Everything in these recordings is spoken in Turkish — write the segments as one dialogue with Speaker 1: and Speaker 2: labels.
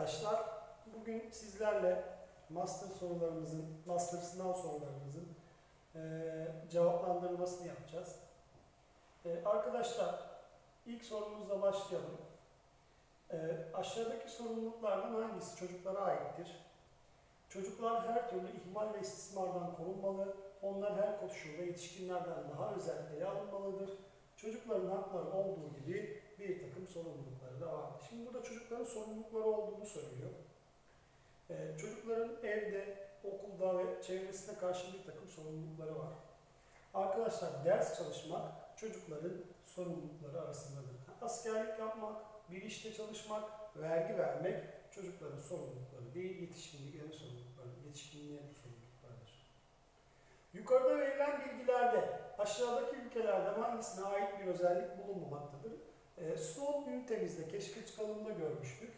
Speaker 1: arkadaşlar. Bugün sizlerle master sorularımızın, master sınav sorularımızın eee, cevaplandırmasını yapacağız. Eee, arkadaşlar ilk sorumuzla başlayalım. Eee, aşağıdaki sorumluluklardan hangisi çocuklara aittir? Çocuklar her türlü ihmal ve istismardan korunmalı. Onlar her koşulda yetişkinlerden daha özel alınmalıdır. Çocukların hakları olduğu gibi bir takım sorumlulukları da vardır. Şimdi burada çocukların sorumlulukları olduğunu söylüyor. Ee, çocukların evde, okulda ve çevresine karşı bir takım sorumlulukları var. Arkadaşlar ders çalışmak çocukların sorumlulukları arasındadır. Askerlik yapmak, bir işte çalışmak, vergi vermek çocukların sorumlulukları değil, yetişkinliklerin sorumlulukları, yetişkinliğin sorumluluklarıdır. Yukarıda verilen bilgilerde aşağıdaki ülkelerden hangisine ait bir özellik bulunmamaktadır? E, son ünitemizde keşfe çıkalımda görmüştük.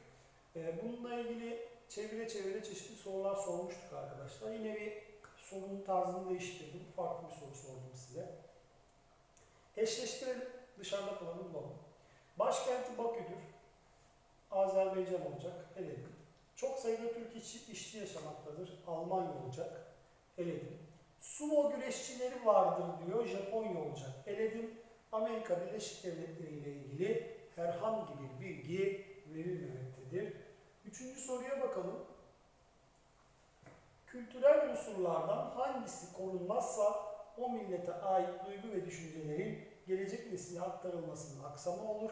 Speaker 1: E, bununla ilgili çevire çevire çeşitli sorular sormuştuk arkadaşlar. Yine bir sorunun tarzını değiştirdim. Farklı bir soru sordum size. Eşleştirelim. Dışarıda kalanı bulalım. Başkenti Bakü'dür. Azerbaycan olacak. Eledim. Çok sayıda Türk işçi, işçi yaşamaktadır. Almanya olacak. Eledim. Sumo güreşçileri vardır diyor. Japonya olacak. Eledim. Amerika Birleşik Devletleri ile ilgili herhangi bir bilgi verilmemektedir. Üçüncü soruya bakalım. Kültürel unsurlardan hangisi korunmazsa o millete ait duygu ve düşüncelerin gelecek nesile aktarılmasının aksama olur.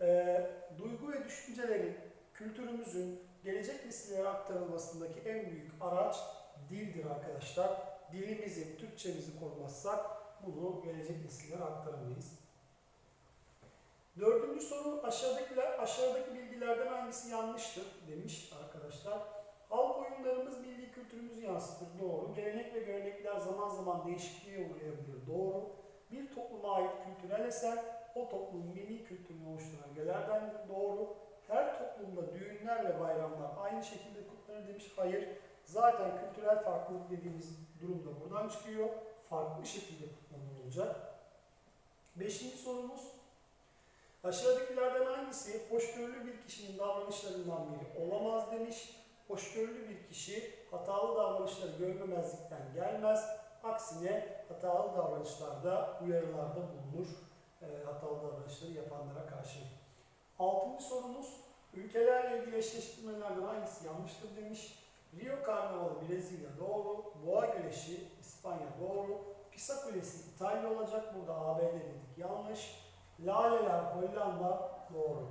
Speaker 1: Ee, duygu ve düşüncelerin kültürümüzün gelecek nesillere aktarılmasındaki en büyük araç dildir arkadaşlar. Dilimizi, Türkçemizi korumazsak bunu gelecek nesillere aktaramayız. Dördüncü soru aşağıdakiler, aşağıdaki bilgilerden hangisi yanlıştır demiş arkadaşlar. Halk oyunlarımız milli kültürümüzü yansıtır. Doğru. Gelenek ve görenekler zaman zaman değişikliğe uğrayabilir. Doğru. Bir topluma ait kültürel eser o toplumun milli kültürünü oluşturan ögelerdendir. Doğru. Her toplumda düğünler ve bayramlar aynı şekilde kutlanır demiş. Hayır. Zaten kültürel farklılık dediğimiz durum da buradan çıkıyor. Farklı şekilde kutlanır olacak. Beşinci sorumuz. Aşağıdakilerden hangisi hoşgörülü bir kişinin davranışlarından biri olamaz demiş. Hoşgörülü bir kişi hatalı davranışları görmemezlikten gelmez. Aksine hatalı davranışlarda uyarılarda bulunur. E, hatalı davranışları yapanlara karşı. Altıncı sorumuz. Ülkelerle ilgili eşleştirmelerden hangisi yanlıştır demiş. Rio Karnavalı Brezilya doğru. Boğa Güreşi İspanya doğru. Pisa Kulesi İtalya olacak. Burada ABD dedik yanlış. Laleler Hollanda doğru.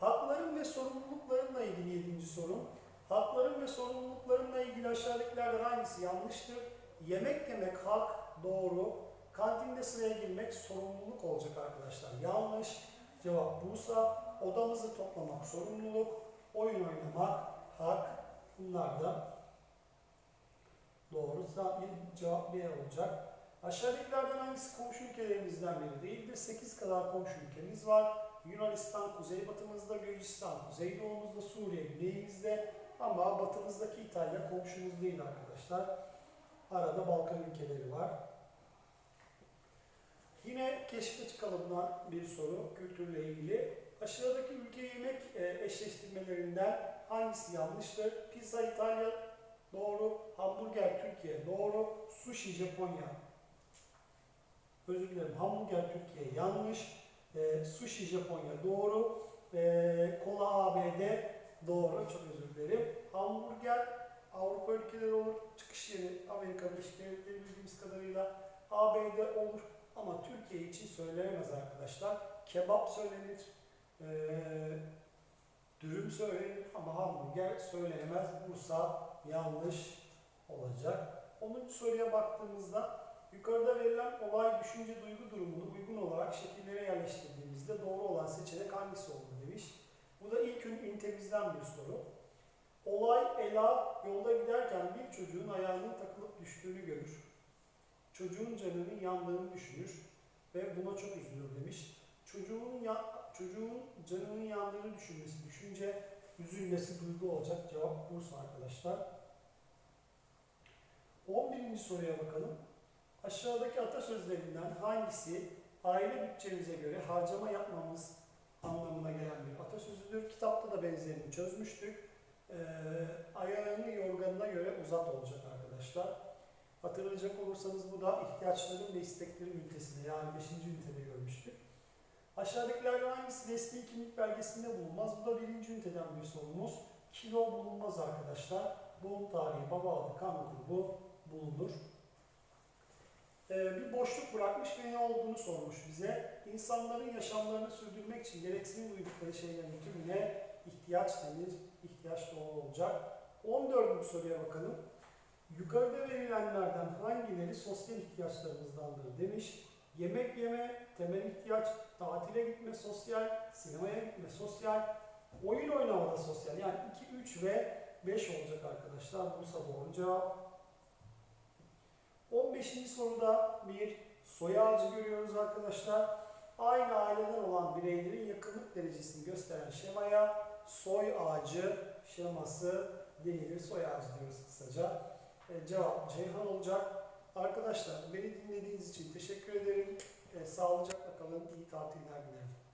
Speaker 1: Hakların ve sorumluluklarınla ilgili yedinci sorun. Hakların ve sorumluluklarınla ilgili aşağıdakilerden hangisi yanlıştır? Yemek yemek hak doğru. Kantinde sıraya girmek sorumluluk olacak arkadaşlar. Yanlış. Cevap Bursa. Odamızı toplamak sorumluluk. Oyun oynamak hak. Bunlar da doğru. Cevap B olacak. Aşağıdakilerden hangisi komşu ülkelerimizden biri değildir? 8 kadar komşu ülkemiz var. Yunanistan kuzeybatımızda, Gürcistan kuzeydoğumuzda, Suriye güneyimizde ama batımızdaki İtalya komşumuz değil arkadaşlar. Arada Balkan ülkeleri var. Yine keşfe çıkalımdan bir soru kültürle ilgili. Aşağıdaki ülke yemek e, eşleştirmelerinden hangisi yanlıştır? Pizza İtalya doğru, hamburger Türkiye doğru, sushi Japonya özür dilerim hamburger Türkiye yanlış, e, sushi Japonya doğru, e, kola ABD doğru, çok özür dilerim. Hamburger Avrupa ülkeleri olur, çıkış yeri Amerika Birleşik Devletleri bildiğimiz kadarıyla ABD olur ama Türkiye için söylenemez arkadaşlar. Kebap söylenir, e, dürüm söylenir ama hamburger söylenemez. Bursa yanlış olacak. 10. soruya baktığımızda Yukarıda verilen olay, düşünce, duygu durumunu uygun olarak şekillere yerleştirdiğimizde doğru olan seçenek hangisi olur demiş. Bu da ilk ünitemizden bir soru. Olay, Ela yolda giderken bir çocuğun ayağının takılıp düştüğünü görür. Çocuğun canının yandığını düşünür ve buna çok üzülür demiş. Çocuğun, ya, çocuğun canının yandığını düşünmesi, düşünce, üzülmesi duygu olacak. Cevap Bursa arkadaşlar. 11. soruya bakalım. Aşağıdaki atasözlerinden hangisi aile bütçemize göre harcama yapmamız anlamına gelen bir atasözüdür? Kitapta da benzerini çözmüştük. Ee, ayağını yorganına göre uzat olacak arkadaşlar. Hatırlayacak olursanız bu da ihtiyaçların ve isteklerin ünitesinde yani 5. ünitede görmüştük. Aşağıdakilerden hangisi resmi kimlik belgesinde bulunmaz? Bu da birinci üniteden bir sorumuz. Kilo bulunmaz arkadaşlar. Doğum tarihi, baba adı, kan grubu bulunur. Ee, bir boşluk bırakmış ve ne olduğunu sormuş bize. İnsanların yaşamlarını sürdürmek için gereksinim duydukları şeylerin tümüne ihtiyaç denir. İhtiyaç doğru olacak. 14. soruya bakalım. Yukarıda verilenlerden hangileri sosyal ihtiyaçlarımızdandır demiş. Yemek yeme, temel ihtiyaç, tatile gitme sosyal, sinemaya gitme sosyal, oyun oynama da sosyal. Yani 2, 3 ve 5 olacak arkadaşlar. Bursa doğru cevap. 15. soruda bir soy ağacı görüyoruz arkadaşlar. Aynı aileden olan bireylerin yakınlık derecesini gösteren şemaya soy ağacı şeması denilir. Soy ağacı diyoruz kısaca. E, cevap Ceyhan olacak. Arkadaşlar beni dinlediğiniz için teşekkür ederim. E, sağlıcakla kalın. İyi tatiller dilerim.